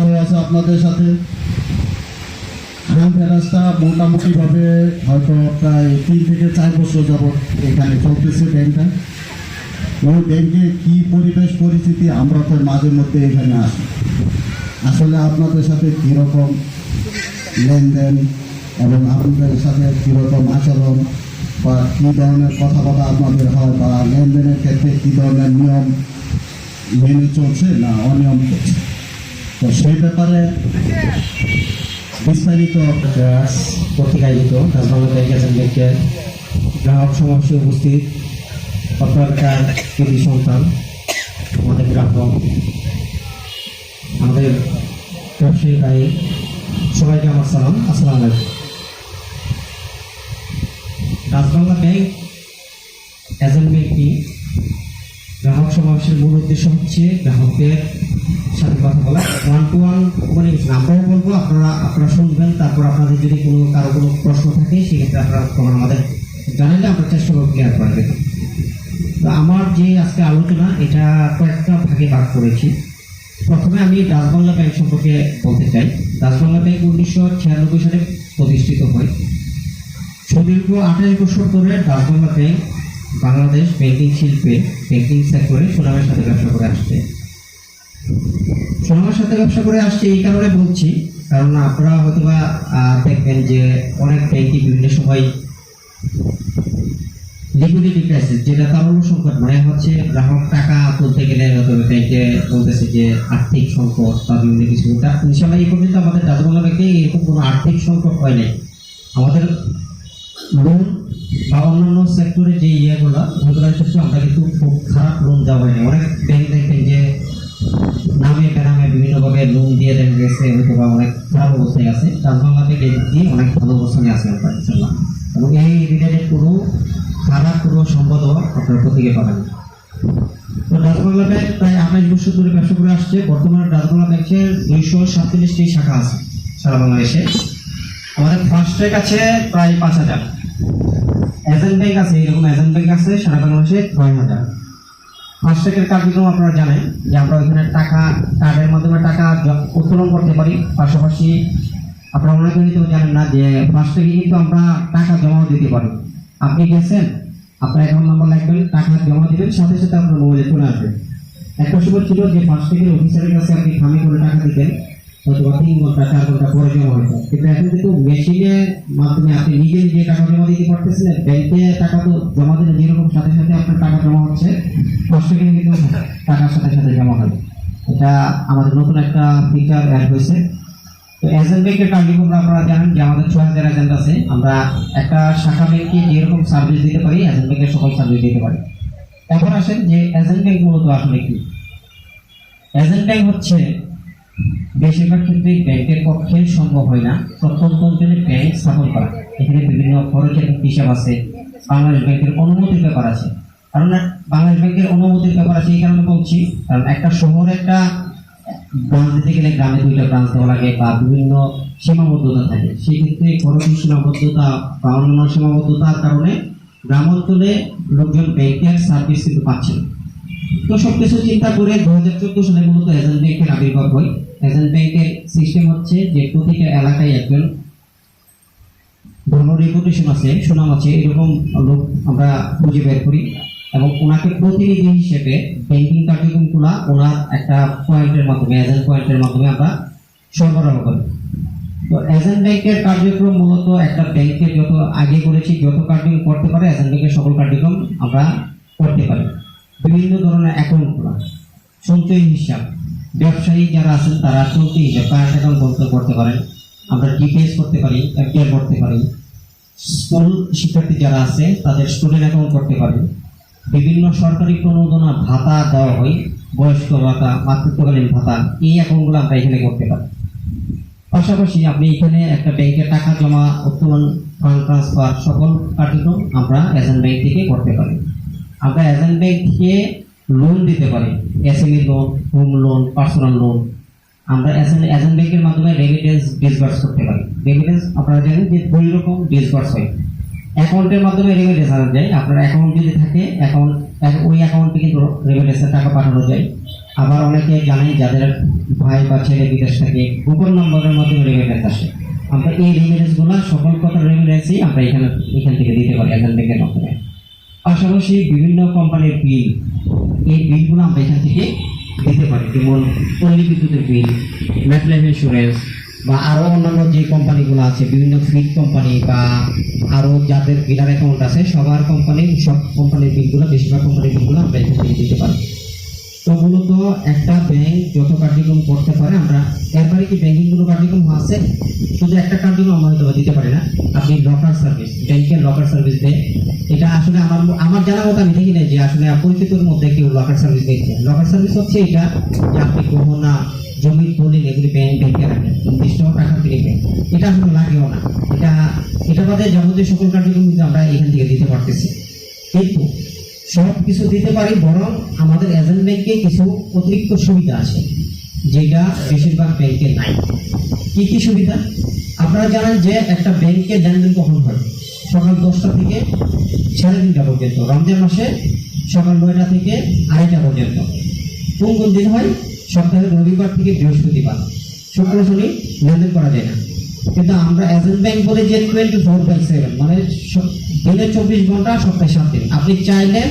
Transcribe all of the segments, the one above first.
ভালো আছে আপনাদের সাথে। খান ফেরাজটা মোটামুটিভাবে হয়তো প্রায় তিন থেকে চার বছর যাবৎ এখানে চলতেছে ব্যাংকটা। ওই ব্যাংকে কি পরিবেশ পরিস্থিতি আমরা তো মাঝে মধ্যে এখানে আসি। আসলে আপনাদের সাথে কীরকম লেনদেন এবং আপনাদের সাথে কীরকম আচরণ বা কী ধরনের কথাবার্তা আপনাদের হয় বা লেনদেনের ক্ষেত্রে কী ধরনের নিয়ম মেনে চলছে না অনিয়ম চলছে? তো সেই ব্যাপারে বিস্তারিত ট্রাস কর্তৃক আয়োজিত রাজবাংলা ব্যাংক এজেন্ট ব্যাংকের গ্রাহক সমাবেশে উপস্থিত অত্যাচার কৃতি সন্তান, আমাদের গ্রাহক, আমাদের ব্যবসায়ী ভাই, সবাইকে আমার সালাম, আসসালামু আলাইকুম। রাজবাংলা ব্যাংক এজেন্ট ব্যাংকটি গ্রাহক সমাবেশের মূল উদ্দেশ্য হচ্ছে গ্রাহকদের সাথে কথা বলা। ওয়ান টু ওয়ান মানে আমরাও বলব, আপনারা আপনারা শুনবেন, তারপর আপনাদের যদি কোনো, কারও কোনো প্রশ্ন থাকে, সেক্ষেত্রে আপনারা তখন আমাদের জানালে আমরা চেষ্টা করব ক্লিয়ার করা যেতে তো আমার যে আজকে আলোচনা, এটা কয়েকটা ভাগে ভাগ করেছি। প্রথমে আমি রাজবাংলা ব্যাংক সম্পর্কে বলতে চাই। রাজবাংলা ব্যাংক উনিশশো ছিয়ানব্বই সালে প্রতিষ্ঠিত হয়। সুদীর্ঘ আঠাশ বছর ধরে রাজবাংলা ব্যাংক বাংলাদেশ ব্যাংকিং শিল্পে ব্যাংকিং সেক্টরে সুনামের সাথে ব্যবসা করে আসছে। সুনামের সাথে ব্যবসা করে আসছে এই কারণে বলছি, কারণ আপনারা হয়তো বা দেখবেন যে অনেক ব্যাংকই বিভিন্ন সময় লিকুইডিটি ক্রাইসিস যেটা তারল্য সংকট মানে হচ্ছে, গ্রাহক টাকা তুলতে গেলে হয়তো ব্যাংকে বলতেছে যে আর্থিক সংকট বা বিভিন্ন কিছু। ইনশাল্লাহ এই পর্যন্ত আমাদের রাজবাংলা ব্যাংকে এরকম কোনো আর্থিক সংকট হয় নাই। আমাদের লোন বা অন্যান্য সেক্টরে যে ইয়েগুলো ওগুলোর ক্ষেত্রে আমরা কিন্তু খুব খারাপ লোন দেওয়া হয়নি। অনেক ব্যাংক দেখবেন যে নামে বেনামে বিভিন্নভাবে লোন দিয়ে দেখা গেছে হয়তো বা অনেক খারাপ অবস্থায় আছে। রাজবাংলা ব্যাংক দিয়ে অনেক ভালো অবস্থানে আছে আমরা ইনশাল্লাহ এবং এই রিলেটেড কোনো খারাপ কোনো সম্পদও আপনার প্রত্যেকে পাবেন তো রাজবাংলা ব্যাংক প্রায় আঠাশ বছর ধরে ব্যবসা করে আসছে। বর্তমানে রাজবাংলা ব্যাংকের দুইশো সাতচল্লিশটি শাখা আছে সারা বাংলাদেশে। আমাদের ফার্স্ট ট্র্যাক আছে প্রায় পাঁচ হাজার। এজেন্ট ব্যাংক আছে, এরকম এজেন্ট ব্যাংক আছে, সারা বাংলাদেশে ছয় হাজার। ফার্স্ট ট্র্যাকের কার্যক্রম আপনারা জানেন যে আমরা ওইখানে টাকা কার্ডের মাধ্যমে টাকা উত্তোলন করতে পারি। পাশাপাশি আপনারা অনেকে হয়তো জানেন না যে ফার্স্ট কিন্তু আমরা টাকা জমাও দিতে পারি। আপনি গেছেন, আপনার অ্যাকাউন্ট নাম্বার লাগবেন টাকা জমা দেবেন, সাথে সাথে আপনার মোবাইলে চলে আসবে। একটা সময় ছিল যে ফার্স্ট অফিসারের কাছে আপনি খামি করে টাকা দিতেন হয়তো বা তিন ঘণ্টা, চার ঘণ্টা পরে জমা হতো কিন্তু এখন কিন্তু মেশিনের মাধ্যমে আপনি নিজে নিজে টাকা জমা দিতে পারতেছেন ব্যাংকে টাকা তো জমা দিলে যেরকম সাথে সাথে আপনার টাকা জমা হচ্ছে ফার্স্ট ট্র্যাকে কিন্তু টাকার সাথে সাথে জমা হয় এটা আমাদের নতুন একটা ফিচার অ্যাড হয়েছে। তো এজেন্ট ব্যাংকের কার্যক্রম আপনারা জানেন যে আমাদের ছয় হাজার এজেন্ট আছে, আমরা একটা শাখা ব্যাংকে যেরকম সার্ভিস দিতে পারি এজেন্ট ব্যাংকের সকল সার্ভিস দিতে পারি। এখন আসেন যে এজেন্ট ব্যাংক মূলত আসলে কি? এজেন্ট ব্যাংক হচ্ছে বেশিরভাগ ক্ষেত্রে ব্যাংকের পক্ষে সম্ভব হয় না। প্রত্যন্ত অঞ্চলে ব্যাংক স্থাপন করা। এখানে বিভিন্ন খরচের হিসাব আছে। বাংলাদেশ ব্যাংকের অনুমতির ব্যাপার আছে। কারণ বাংলাদেশ ব্যাংকের অনুমতির ব্যাপার আছে এই কারণে বলছি, কারণ একটা শহরে, একটা ব্রাঞ্চ দিতে গেলে গ্রামে দুইটা ব্রাঞ্চ দেওয়া লাগে বা বিভিন্ন সীমাবদ্ধতা থাকে। সেই ক্ষেত্রে খরচের সীমাবদ্ধতা বা অন্যান্য সীমাবদ্ধতার কারণে গ্রাম অঞ্চলে লোকজন ব্যাংকের সার্ভিস কিন্তু পাচ্ছে না। তো সবকিছু চিন্তা করে দু হাজার চোদ্দ সালে মূলত এজেন্ট ব্যাংকের আবির্ভাব হয়। এজেন্ট ব্যাংকের সিস্টেম হচ্ছে যে প্রতিটা এলাকায় একজন ভালো রেপুটেশন আছে, সুনাম আছে, এরকম লোক আমরা খুঁজে বের করি এবং ওনাকে প্রতিনিধি হিসেবে ব্যাংকিং কার্যক্রমগুলা ওনার একটা পয়েন্টের মাধ্যমে এজেন্ট পয়েন্টের মাধ্যমে আমরা সরবরাহ করি। তো এজেন্ট ব্যাংকের কার্যক্রম মূলত একটা ব্যাংকে যত আগে করেছি, যত কার্যক্রম করতে পারে এজেন্ট ব্যাংকের সকল কার্যক্রম আমরা করতে পারি। বিভিন্ন ধরনের অ্যাকাউন্ট খোলা। সঞ্চয় হিসাব। ব্যবসায়ী যারা আছেন, তারা চলতি হিসাব কারেন্ট অ্যাকাউন্ট বন্ধ করতে পারেন। আমরা ডিপিএস করতে পারি এফডিআর করতে পারি। স্কুল শিক্ষার্থী যারা আছে, তাদের স্টুডেন্ট অ্যাকাউন্ট করতে পারি। বিভিন্ন সরকারি প্রণোদনা ভাতা দেওয়া হয়, বয়স্ক ভাতা, মাতৃত্বকালীন ভাতা, এই অ্যাকাউন্টগুলো আমরা এখানে করতে পারি। পাশাপাশি আপনি এখানে একটা ব্যাংকে টাকা জমা, উত্তোলন ফান্ড ট্রান্সফার সকল কার্যক্রম আমরা এজেন্ট ব্যাংক থেকে করতে পারি। আমরা এজেন্ট ব্যাংক থেকে লোন দিতে পারি SME loan home loan personal loan আমরা এজেন্ট এজেন্ট ব্যাংকের মাধ্যমে রেমিটেন্স ডিসবার্স করতে পারি। রেমিটেন্স আপনারা জানেন যে দুই রকম ডিসবার্স হয়। অ্যাকাউন্টের মাধ্যমে রেমিটেন্স আনা যায়। আপনার অ্যাকাউন্ট যদি থাকে অ্যাকাউন্ট ওই অ্যাকাউন্টে কিন্তু রেমিটেন্সের টাকা পাঠানো যায়। আবার অনেকে জানেন যাদের ভাই বা ছেলে বিদেশ থাকে গুগল নম্বরের মাধ্যমে রেমিটেন্স আসে। আমরা এই রেমিটেন্সগুলো সকল প্রকার রেমিটেন্সই আমরা এখানে, এখান থেকে দিতে পারি এখান থেকে মাধ্যমে। পাশাপাশি বিভিন্ন কোম্পানির বিল, এই বিলগুলো আমরা এখান থেকে দিতে পারি, যেমন পল্লী বিদ্যুতের বিল ম্যাটলাইফ ইন্স্যুরেন্স বা আরও অন্যান্য যে কোম্পানিগুলো আছে, বিভিন্ন ফিড কোম্পানি বা আরও যাদের বিলার অ্যাকাউন্ট আছে, সবার কোম্পানির সব কোম্পানির বিলগুলো, বেশিরভাগ কোম্পানির বিলগুলো আমরা এখান থেকে দিতে পারি। তো মূলত একটা ব্যাংক যত কার্যক্রম করতে পারে, আমরা এরপরে কি ব্যাংকিং কার্যক্রম আছে? শুধু একটা কার্যক্রম আমরা হয়তো দিতে পারি না। আপনি লকার সার্ভিস ব্যাংকের লকার সার্ভিস দেয় এটা আসলে আমার আমার জানা মতো আমি দেখি না যে আসলে পরিচিতর মধ্যে কেউ লকার সার্ভিস দিচ্ছে লকার সার্ভিস হচ্ছে এটা যে আপনি গহনা, জমির দলিল এগুলি ব্যাংক ব্যাংকে রাখেন। নির্দিষ্ট টাকা থেকে এটা আসলে লাগেও না। এটা এটা বাদে যাবতীয় সকল কার্যক্রম কিন্তু আমরা এখান থেকে দিতে পারতেছি। কিন্তু সব কিছু দিতে পারি, বরং আমাদের এজেন্ট ব্যাংকে কিছু অতিরিক্ত সুবিধা আছে, যেটা বেশিরভাগ ব্যাংকে নাই। কি কি সুবিধা? আপনারা জানেন যে একটা ব্যাংকে লেনদেন কখন হয়? সকাল দশটা থেকে সাড়ে তিনটা পর্যন্ত, রমজান মাসে সকাল নয়টা থেকে আড়াইটা পর্যন্ত। কোন কোন দিন হয়? সপ্তাহে রবিবার থেকে বৃহস্পতিবার। শুক্র শনি লেনদেন করা যায় না। কিন্তু আমরা এজেন্ট ব্যাংক বলে যে টোয়েন্টি ফোর বাই সেভেন মানে দিনে চব্বিশ ঘণ্টা, সপ্তাহে সাত দিন। আপনি চাইলে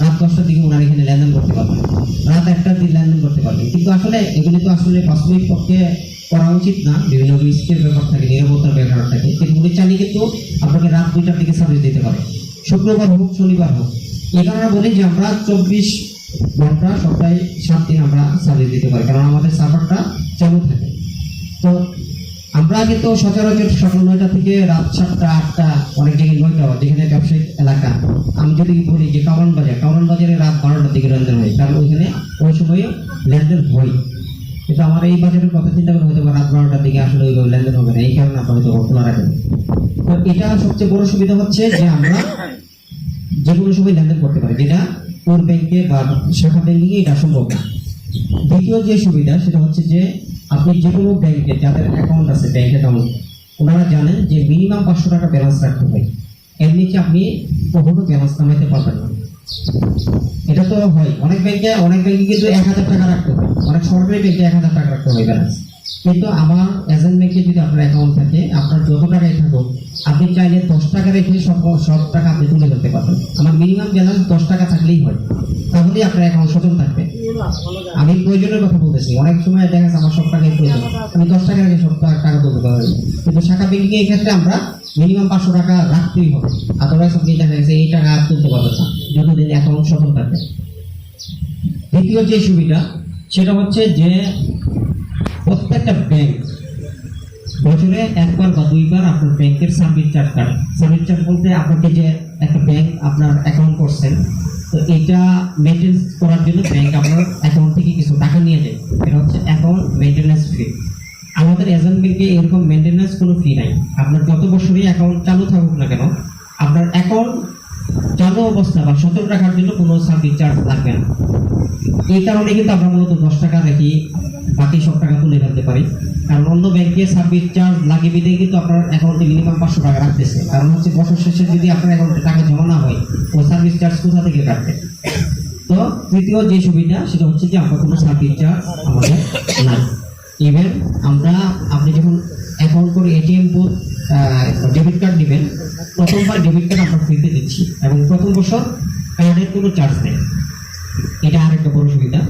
রাত দশটার দিকে ওনার এখানে লেনদেন করতে পারবেন। রাত একটার দিন লেনদেন করতে পারবেন। কিন্তু আসলে এগুলি তো আসলে বাস্তবিক পক্ষে করা উচিত না। বিভিন্ন রিস্কের ব্যাপার থাকে, নিরাপত্তার ব্যাপার থাকে। কিন্তু উনি চাইলে কিন্তু আপনাকে রাত দুইটার দিকে সার্ভিস দিতে পারে। শুক্রবার হোক, শনিবার হোক এই কারণে বলি যে আমরা চব্বিশ ঘণ্টা, সপ্তাহে সাত দিন আমরা সার্ভিস দিতে পারি। কারণ আমাদের সার্ভারটা চালু থাকে। তো আমরা কিন্তু সচরাচর সকাল নয়টা থেকে রাত সাতটা, আটটা অনেক জায়গায় নয়টা যেখানে ব্যবসায়িক এলাকা। আমি যদি বলি যে কারণ বাজার কারণ বাজারে রাত বারোটার দিকে লেনদেন হয়, কারণ ওইখানে ওই সময়ে লেনদেন হয়। কিন্তু আমার এই বাজারের কথা চিন্তা করে হয়তো রাত বারোটার দিকে আসলে ওইভাবে লেনদেন হবে না, এই কারণে আপনার হয়তো খোলা রাখেন তো এটা সবচেয়ে বড় সুবিধা হচ্ছে যে আমরা যে কোনো সময় লেনদেন করতে পারি, যেটা কোর ব্যাংকে বা শাখা ব্যাংকিং এটা সম্ভব না। দ্বিতীয় যে সুবিধা, সেটা হচ্ছে যে আপনি যে কোনো ব্যাংকে যাদের অ্যাকাউন্ট আছে ব্যাংক অ্যাকাউন্ট ওনারা জানেন যে মিনিমাম পাঁচশো টাকা ব্যালেন্স রাখতে হয় এর নিচে আপনি কখনো ব্যালেন্স নামাইতে পারবেন না। এটা তো হয়। অনেক ব্যাংকে অনেক ব্যাংকে কিন্তু এক হাজার টাকা রাখতে হয় অনেক সরকারি ব্যাংকে এক হাজার টাকা রাখতে হয় ব্যালেন্স কিন্তু আমার এজেন্ট ব্যাংকে যদি আপনার অ্যাকাউন্ট থাকে, আপনার যত টাকাই থাকুক আপনি চাইলে দশ টাকা রেখে সব সব টাকা আপনি তুলে ফেলতে পারবেন। আমার মিনিমাম ব্যালেন্স দশ টাকা থাকলেই হয়। তাহলেই আপনার অ্যাকাউন্ট সচল থাকবে। আমি প্রয়োজনের কথা বলতেছি। অনেক সময় দেখা যাচ্ছে আমার সব টাকাই প্রয়োজন। আমি দশ টাকা রেখে সব টাকা তুলতে পারি কিন্তু শাখা ব্যাংকিং এর ক্ষেত্রে আমরা মিনিমাম পাঁচশো টাকা রাখতেই হবে। আদারওয়াইজ আপনি দেখা গেছে এই টাকা তুলতে পারবেন না। যতদিন অ্যাকাউন্ট সচল থাকবে। দ্বিতীয় যে সুবিধা, সেটা হচ্ছে যে প্রত্যেকটা ব্যাংক বছরে একবার বা দুইবার আপনার ব্যাংকের সার্ভিস চার্জ কাটে। সার্ভিস চার্জ বলতে আপনাকে যে একটা ব্যাংক আপনার অ্যাকাউন্ট করছেন তো এটা মেনটেন্স করার জন্য ব্যাংক আপনার অ্যাকাউন্ট থেকে কিছু টাকা নিয়ে যায় এটা হচ্ছে অ্যাকাউন্ট মেনটেন্যান্স ফি আমাদের এজেন্ট ব্যাংকে এরকম মেনটেন্যান্স কোনো ফি নাই। আপনার যত বছরই অ্যাকাউন্ট চালু থাকুক না কেন, আপনার অ্যাকাউন্ট চালু অবস্থা বা সচল রাখার জন্য কোনো সার্ভিস চার্জ লাগবে না। এই কারণে কিন্তু আমরা মূলত দশ টাকা রেখে বাকি সব টাকা তুলে ফেলতে পারি। কারণ অন্য ব্যাংকে সার্ভিস চার্জ লাগে বিধে কিন্তু আপনার অ্যাকাউন্টে মিনিমাম পাঁচশো টাকা রাখতেছে। কারণ হচ্ছে বছর শেষে যদি আপনার অ্যাকাউন্টে টাকা জমা না হয়, ও সার্ভিস চার্জ কোথা থেকে কাটবে? তো তৃতীয় যে সুবিধা, সেটা হচ্ছে যে আমরা কোনো সার্ভিস চার্জ আমাদের নাই। ইভেন আমরা, আপনি যখন অ্যাকাউন্ট করে এটিএম বুথ ডেবিট কার্ড নেবেন। প্রথমবার ডেবিট কার্ড আমরা ফ্রিতে দিচ্ছি এবং প্রথম বছর কার্ডের কোনো চার্জ নেই। এটা আরেকটা বড় সুবিধা।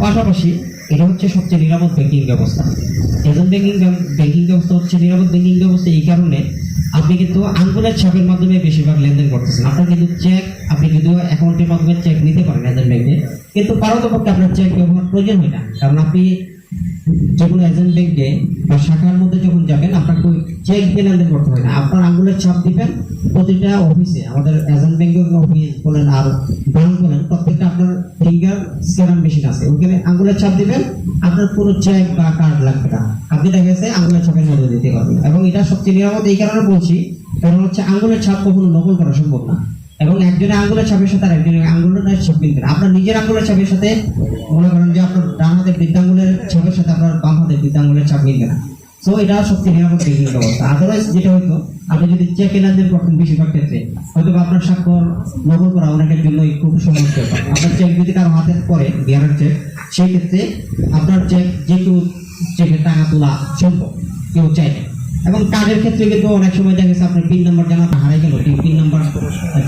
পাশাপাশি এটা হচ্ছে সবচেয়ে নিরাপদ ব্যাংকিং ব্যবস্থা। এজেন্ট ব্যাংকিং ব্যাংকিং ব্যবস্থা হচ্ছে নিরাপদ ব্যাংকিং ব্যবস্থা এই কারণে আপনি কিন্তু আঙ্গুলের ছাপের মাধ্যমে বেশিরভাগ লেনদেন করতেছেন। আপনার কিন্তু চেক আপনি যদিও অ্যাকাউন্টের মাধ্যমে চেক নিতে পারেন এজেন্ট ব্যাংকে কিন্তু পারতপক্ষে আপনার চেক ব্যবহার প্রয়োজন হয় না। কারণ আপনি যে কোনো এজেন্ট ব্যাংকে বা শাখার মধ্যে যখন যাবেন চেক দিয়ে লেনদেন করতে হয় না আপনার আঙ্গুলের ছাপ দিবেন প্রতিটা অফিসে আমাদের এজেন্ট অফিস বলেন আর ব্যাংক বলেন, প্রত্যেকটা আপনার ফিঙ্গার মেশিন আছে। ওখানে আঙ্গুলের ছাপ দিবেন, আপনার কোনো চেক বা কার্ড লাগবে না। আপনি দেখা গেছে আঙ্গুলের ছাপের মধ্যে দিতে পারবেন। এবং এটা সবচেয়ে নিরাপদ, এই কারণে বলছি, কারণ হচ্ছে আঙ্গুলের ছাপ কখনো নকল করা সম্ভব না। এবং একজনের আঙ্গুলের ছাপের সাথে আর একজনের আঙ্গুলের ছাপ মিলবে না আপনার নিজের আঙ্গুলের ছাপের সাথে মনে করেন যে আপনার ডান হাতের বৃদ্ধাঙ্গুলের ছাপের সাথে আপনার বাম হাতের বৃদ্ধাঙ্গুলের ছাপ মিলবে না। সো এটা সবচেয়ে নিরাপদ ব্যাংকিং ব্যবস্থা আদারওয়াইজ যেটা হতো আপনি যদি চেক লেনদেন করতেন বেশিরভাগ ক্ষেত্রে হয়তো আপনার স্বাক্ষর নকল করা অনেকের জন্য খুব সমস্যা আপনার চেক যদি কারও হাতে পড়ে বিহারের চেক সেই ক্ষেত্রে আপনার চেক যে কেউ চেকের টাকা তোলা সম্ভব, কেউ চাইলে। এবং কার্ডের ক্ষেত্রে কিন্তু অনেক সময় দেখা গেছে আপনার পিন নাম্বার জানা হারাই গেল পিন নাম্বার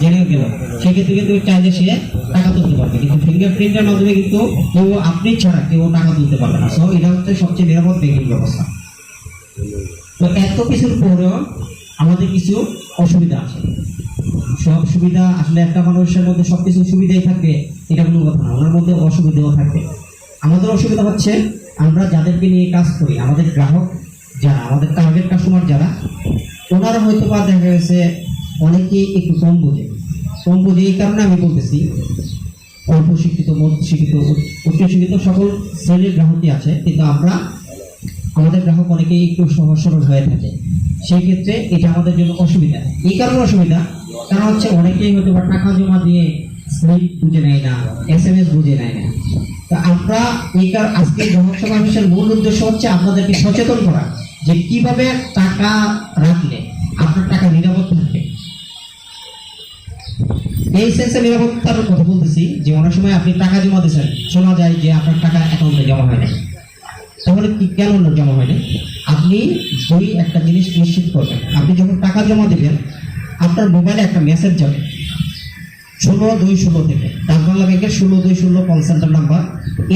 জেনেও গেল। সেক্ষেত্রে কিন্তু চাইলে সে টাকা তুলতে পারবে। কিন্তু ফিঙ্গারপ্রিন্টের মাধ্যমে কিন্তু কেউ আপনি ছাড়া কেউ টাকা তুলতে পারবে না। সো এটা হচ্ছে সবচেয়ে নিরাপদ ব্যাংকিং ব্যবস্থা। তো এত কিছুর পরেও আমাদের কিছু অসুবিধা আছে। সব সুবিধা আসলে একটা মানুষের মধ্যে সব কিছু সুবিধাই থাকবে, এটা কোনো কথা না। ওনার মধ্যে অসুবিধাও থাকবে। আমাদের অসুবিধা হচ্ছে আমরা যাদেরকে নিয়ে কাজ করি, আমাদের গ্রাহক যারা, আমাদের টার্গেট কাস্টমার যারা, ওনারা হয়তো বা দেখা গেছে অনেকেই একটু কম বোঝে কম বোঝে এই কারণে আমি বলতেছি, অল্প শিক্ষিত মধ্য শিক্ষিত উচ্চশিক্ষিত সকল শ্রেণির গ্রাহকই আছে, কিন্তু আমরা, আমাদের গ্রাহক অনেকেই একটু সহজ সরল হয়ে থাকে। সেই ক্ষেত্রে এটা আমাদের জন্য অসুবিধা। এই কারণে অসুবিধা, কারণ হচ্ছে অনেকেই হয়তো বা টাকা জমা দিয়ে স্লিপ বুঝে নেয় না এস এম এস বুঝে নেয় না। তা আমরা এই আজকে গ্রাহক সমাবেশের মূল উদ্দেশ্য হচ্ছে আপনাদেরকে সচেতন করা। যে কীভাবে টাকা রাখলে আপনার টাকা নিরাপদ থাকবে এই সেন্সে নিরাপত্তার কথা বলতেছি যে অনেক সময় আপনি টাকা জমা দিয়েছেন, শোনা যায় যে আপনার টাকা অ্যাকাউন্টে জমা হয় না তাহলে কি কেন না জমা হয়নি আপনি ওই একটা জিনিস নিশ্চিত করবেন। আপনি যখন টাকা জমা দেবেন, আপনার মোবাইলে একটা মেসেজ যাবে। ষোলো দুই ষোলো থেকে। ডাকবাংলা ব্যাংকের ষোলো দুই ষোলো কল সেন্টার নাম্বার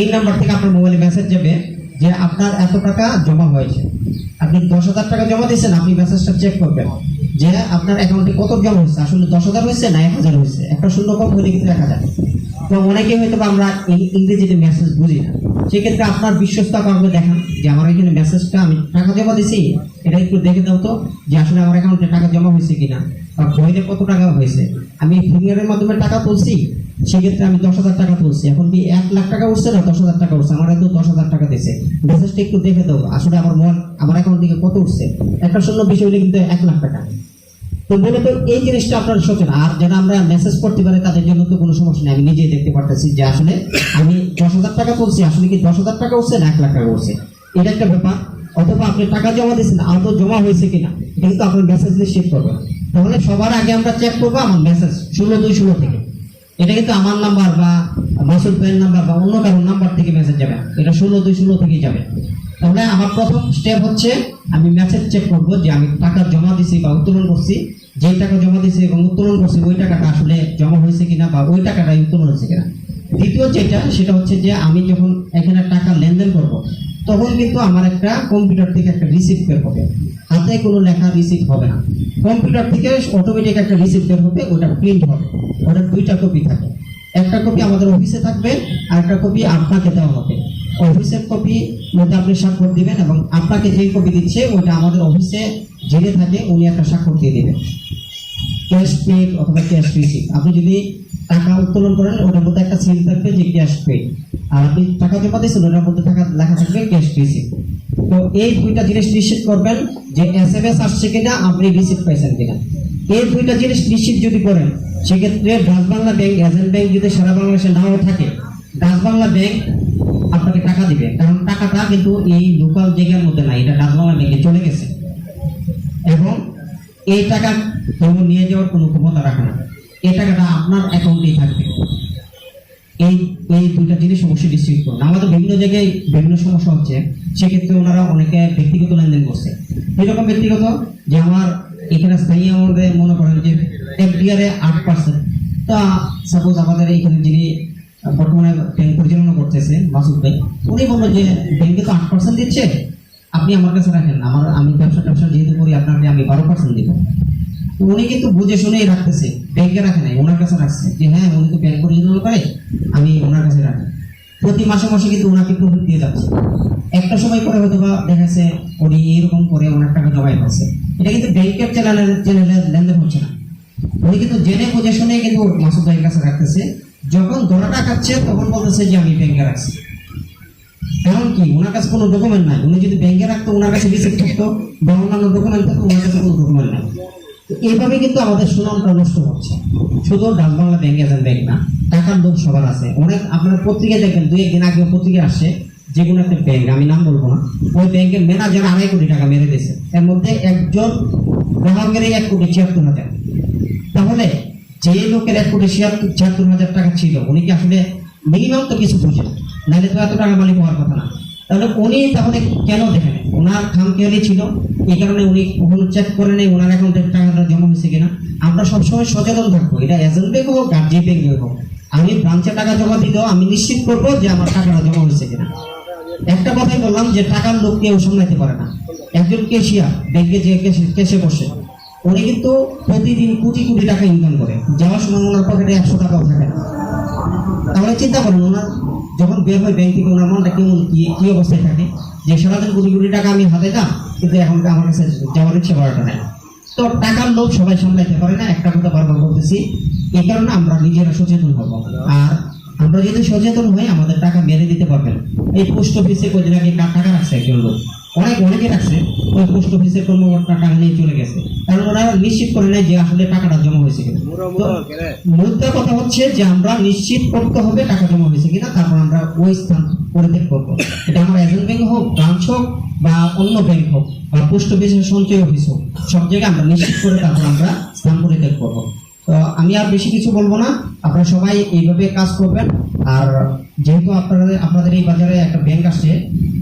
এই নাম্বার থেকে আপনার মোবাইলে মেসেজ যাবে যে আপনার এত টাকা জমা হয়েছে। আপনি দশ হাজার টাকা জমা দিয়েছেন, আপনি মেসেজটা চেক করবেন। যে আপনার অ্যাকাউন্টে কত জমা হয়েছে? আসলে দশ হাজার হয়েছে না এক হাজার হয়েছে? একটা শূন্য কম হলে কিন্তু এক হাজার। তো অনেকে হয়তো আমরা ইংরেজিতে মেসেজ বুঝি না। সেক্ষেত্রে আপনার বিশ্বস্ত কাউকে দেখান যে আমার এখানে মেসেজটা আমি টাকা জমা দিছি এটা একটু দেখে দাও তো যে আসলে আমার অ্যাকাউন্টে টাকা জমা হয়েছে কিনা। বা বইতে কত টাকা হয়েছে? আমি ফিঙ্গারের মাধ্যমে টাকা তুলছি। সেক্ষেত্রে আমি দশ হাজার টাকা তুলছি। এখন কি এক লাখ টাকা উঠছে না? দশ হাজার টাকা উঠছে। আমার হয়তো দশ হাজার টাকা দিয়েছে। মেসেজটা একটু দেখে দাও। আসলে আমার মন, আমার অ্যাকাউন্ট থেকে কত উঠছে? একটা শূন্য বিষয় হলে কিন্তু এক লাখ টাকা। তো মূলত এই জিনিসটা আপনার সচেতন আর যারা আমরা মেসেজ করতে পারে, তাদের জন্য তো কোনো সমস্যা নেই। আমি নিজেই দেখতে পারতেছি যে আসলে আমি দশ হাজার টাকা তুলছি। আসলে কি দশ হাজার টাকা উঠছে না এক লাখ টাকা উঠছে? এটা একটা ব্যাপার। অথবা আপনি টাকা জমা দিচ্ছেন আদৌ জমা হয়েছে কিনা? এটা কিন্তু আপনার মেসেজ নিশ্চিত করবেন তাহলে সবার আগে আমরা চেক করব আমার মেসেজ ষোলো দুই ষোলো থেকে। এটা কিন্তু আমার নাম্বার বা মাসুদ ভাইয়ের নাম্বার বা অন্য কারোর নাম্বার থেকে মেসেজ যাবে। এটা ষোলো দুই ষোলো থেকেই যাবে। তাহলে আমার প্রথম স্টেপ হচ্ছে আমি মেসেজ চেক করব যে আমি টাকা জমা দিছি বা উত্তোলন করছি। যে টাকা জমা দিছি এবং উত্তোলন করছি, ওই টাকাটা আসলে জমা হয়েছে কিনা বা ওই টাকাটাই উত্তোলন হয়েছে কিনা। দ্বিতীয় যেটা, সেটা হচ্ছে যে আমি যখন এখানে টাকা লেনদেন করব তখন কিন্তু আমার একটা কম্পিউটার থেকে একটা রিসিপ্ট বের হবে। হাতে কোনো লেখা রিসিপ্ট হবে না। কম্পিউটার থেকে অটোমেটিক একটা রিসিপ্ট বের হবে, ওটা প্রিন্ট হবে। ওটা দুইটা কপি থাকে। একটা কপি আমাদের অফিসে থাকবে, আর একটা কপি আপনাকে দেওয়া হবে। অফিসের কপি মধ্যে আপনি স্বাক্ষর দিবেন এবং আপনাকে যে কপি দিচ্ছে ওটা আমাদের অফিসে জেনে থাকে, উনি একটা স্বাক্ষর দিয়ে দেবেন। ক্যাশ পেড অথবা ক্যাশ রিসিভ আপনি যদি টাকা উত্তোলন করেন, ওটার মধ্যে একটা সিল থাকবে যে ক্যাশ পেড আর আপনি টাকা জমা দিয়েছেন, ওটার মধ্যে টাকা লেখা থাকবে ক্যাশ রিসিভ তো এই দুইটা জিনিস নিশ্চিত করবেন যে এস এম এস আসছে কিনা, আপনি রিসিভ পাইছেন কিনা। এই দুইটা জিনিস নিশ্চিত যদি করেন, সেক্ষেত্রে Dutch Bangla Bank, agent bank যদি সারা বাংলাদেশে নাও থাকে, ডাচ বাংলা ব্যাংক আপনাকে টাকা দিবে। কারণ টাকাটা কিন্তু এই লোকাল জায়গার মধ্যে নাই, এটা ডাচ বাংলা ব্যাংকে চলে গেছে। এবং এই টাকা কেউ নিয়ে যাওয়ার কোনো ক্ষমতা রাখে না। এই টাকাটা আপনার অ্যাকাউন্টেই থাকবে। এই এই দুইটা জিনিস অবশ্যই নিশ্চিত করুন। আমাদের বিভিন্ন জায়গায় বিভিন্ন সমস্যা হচ্ছে। সেক্ষেত্রে ওনারা অনেকে ব্যক্তিগত লেনদেন করছে। এরকম ব্যক্তিগত যে আমার এখানে স্থায়ী আমাদের মনে করেন যে এফডিআরে আট পার্সেন্ট তা সাপোজ আমাদের এইখানে যিনি বর্তমানে ব্যাংক পরিচালনা করতেছে মাসুদ ভাই, উনি বলল যে ব্যাংকে তো আট পার্সেন্ট দিচ্ছে। আপনি আমার কাছে রাখেন, আমার, আমি ব্যবসা ব্যবসা যেহেতু করি আপনাকে আমি বারো পার্সেন্ট দিব। উনি কিন্তু বুঝে শুনেই রাখতেছে, ব্যাংকে রাখে নাই, ওনার কাছে রাখছে যে হ্যাঁ উনি তো ব্যাংক পরিচালনা করে আমি ওনার কাছে রাখি। প্রতি মাসে মাসে কিন্তু ওনাকে প্রফিট দিয়ে যাচ্ছে। একটা সময় পরে হয়তো বা দেখা উনি এরকম করে ওনার টাকা জমাই পাচ্ছে এটা কিন্তু ব্যাংকের চ্যানেলে চ্যানেলে লেনদেন হচ্ছে না। উনি কিন্তু জেনে বুঝে শুনে কিন্তু মাসুদ ভাইয়ের কাছে রাখতেছে, যখন ধরাটা খাচ্ছে, তখন বলতেছে যে, আমি ব্যাংকে রাখছি। কারণ কি ওনার কাছে কোনো ডকুমেন্ট নাই। উনি যদি ব্যাংকে রাখতো, ওনার কাছে রিসিপ্ট থাকতো, বা অন্যান্য ডকুমেন্ট থাকতো, ওনার কাছে কোনো ডকুমেন্ট নাই। এইভাবে কিন্তু আমাদের সুনামটা নষ্ট হচ্ছে। শুধু ব্যাংক এজেন্ট ব্যাংক না, টাকার লোক সবার আছে। অনেক দেখবেন দুই একদিন আগে পত্রিকা আসছে যে কোনো একটা ব্যাংক আমি নাম বলব না, ওই ব্যাংকের ম্যানেজার আড়াই কোটি টাকা মেরে দিয়েছে। এর মধ্যে একজন গ্রাহকেরই এক কোটি ছিয়াত্তর হাজার। তাহলে যে লোকের এক কোটি ছিয়াত্তর ছিয়াত্তর হাজার টাকা ছিল, উনি কি আসলে মিনিমাম তো কিছু বুঝেন? নাহলে তো এত টাকা মালিক হওয়ার কথা না। তাহলে উনি তাহলে কেন দেখেন? ওনার খামখেয়ালি ছিল? এই কারণে উনি কখনো চেক করে নেই, ওনার অ্যাকাউন্টে টাকাটা জমা হয়েছে কিনা? আমরা সবসময় সচেতন থাকব। এটা এজেন্ট ব্যাংক হোক যে ব্যাংকে হোক, আমি ব্রাঞ্চে টাকা জমা দিলেও আমি নিশ্চিত করব যে আমার টাকাটা জমা হয়েছে কিনা। একটা কথাই বললাম যে টাকার লোক কেউ সামলাইতে পারে না। একজন কেশিয়া ব্যাংকে যে কেসে বসে, উনি কিন্তু প্রতিদিন কোটি কোটি টাকা ইনকাম করে। যাওয়ার সময় ওনার পকেটে একশো টাকাও থাকে না। তাহলে চিন্তা করেন, ওনার যখন বের হয় ব্যাংক থেকে মনটা কেমন কি কি অবস্থায় থাকে যে সারাদিন কোটি কোটি টাকা আমি হাতে দাম, কিন্তু এখন আমার কাছে যাওয়ার ইচ্ছে করাটা নাই। তো টাকার লোভ সবাই সামলাইতে পারে না, একটা কথা বারবার বলতেছি, এই কারণে আমরা নিজেরা সচেতন হব। আর আমরা যদি সচেতন হই, আমাদের টাকা মেরে দিতে পারবেন। এই পোস্ট অফিসে কদিন আগে টাকা রাখছে একজন লোক। অনেক অনেকে রাখছে ওই পোস্ট অফিসের কর্মকর্তা টাকা নিয়ে চলে গেছে। কারণ ওরা নিশ্চিত করে নেয় যে আসলে টাকাটা জমা হয়েছে কিনা। মুদ্রা কথা হচ্ছে যে আমরা নিশ্চিত করতে হবে টাকা জমা হয়েছে কিনা তারপর আমরা ওই স্থান পরিত্যাগ করব। এটা আমরা এজেন্ট ব্যাংক হোক ব্রাঞ্চ হোক বা অন্য ব্যাংক হোক বা পোস্ট অফিসের সঞ্চয় অফিস হোক সব জায়গায় আমরা নিশ্চিত করে তারপর আমরা স্থান পরিত্যাগ করব। তো আমি আর বেশি কিছু বলব না। আপনারা সবাই এইভাবে কাজ করবেন। আর যেহেতু আপনাদের আপনাদের এই বাজারে একটা ব্যাংক আসছে,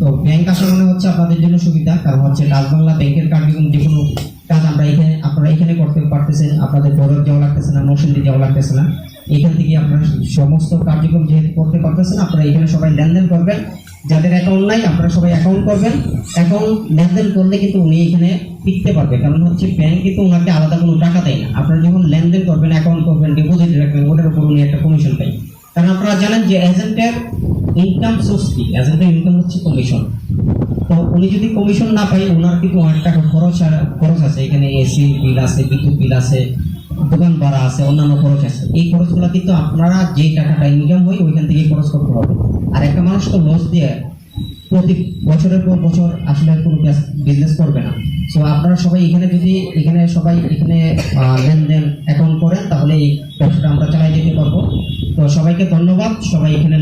তো ব্যাংক আসা মানে হচ্ছে আপনাদের জন্য সুবিধা। কারণ হচ্ছে ডাচবাংলা ব্যাংকের কার্যক্রম যে কোনো কাজ আমরা এখানে, আপনারা এখানে করতে পারতেছেন। আপনাদের বরফ যাওয়া লাগতেছে না নরসিংদী যাওয়া লাগতেছে না। এখান থেকে আপনারা সমস্ত কার্যক্রম যেহেতু করতে পারতেছেন, আপনারা এখানে সবাই লেনদেন করবেন। যাদের অ্যাকাউন্ট নাই, আপনারা সবাই অ্যাকাউন্ট করবেন। অ্যাকাউন্ট লেনদেন করলে কিন্তু উনি এখানে টিকতে পারবে। কারণ হচ্ছে ব্যাংক কিন্তু ওনাকে আলাদা কোনো টাকা দেয় না। আপনারা যখন লেনদেন করবেন অ্যাকাউন্ট করবেন ডিপোজিট রাখবেন, ওটার উপর উনি একটা কমিশন পাই কারণ আপনারা জানেন যে এজেন্টের ইনকাম সোর্স কি? এজেন্টের ইনকাম হচ্ছে কমিশন তো উনি যদি কমিশন না পাই ওনার কিন্তু অনেক টাকা খরচ খরচ আছে। এখানে এসি বিল আছে, বিদ্যুৎ বিল আছে দোকান ভাড়া আছে, অন্যান্য খরচ আছে। এই খরচগুলো কিন্তু আপনারা যে টাকাটা ইনকাম হয়, ওইখান থেকে খরচ করতে হবে। আর একটা মানুষ তো লস দিয়ে প্রতি বছরের পর বছর আসলে কোনো বিজনেস করবে না। সো আপনারা সবাই এখানে যদি, এখানে সবাই এখানে লেনদেন অ্যাকাউন্ট করেন, তাহলে এই ব্যবসাটা আমরা চালাই যেতে পারব। তো সবাইকে ধন্যবাদ, সবাই এখানে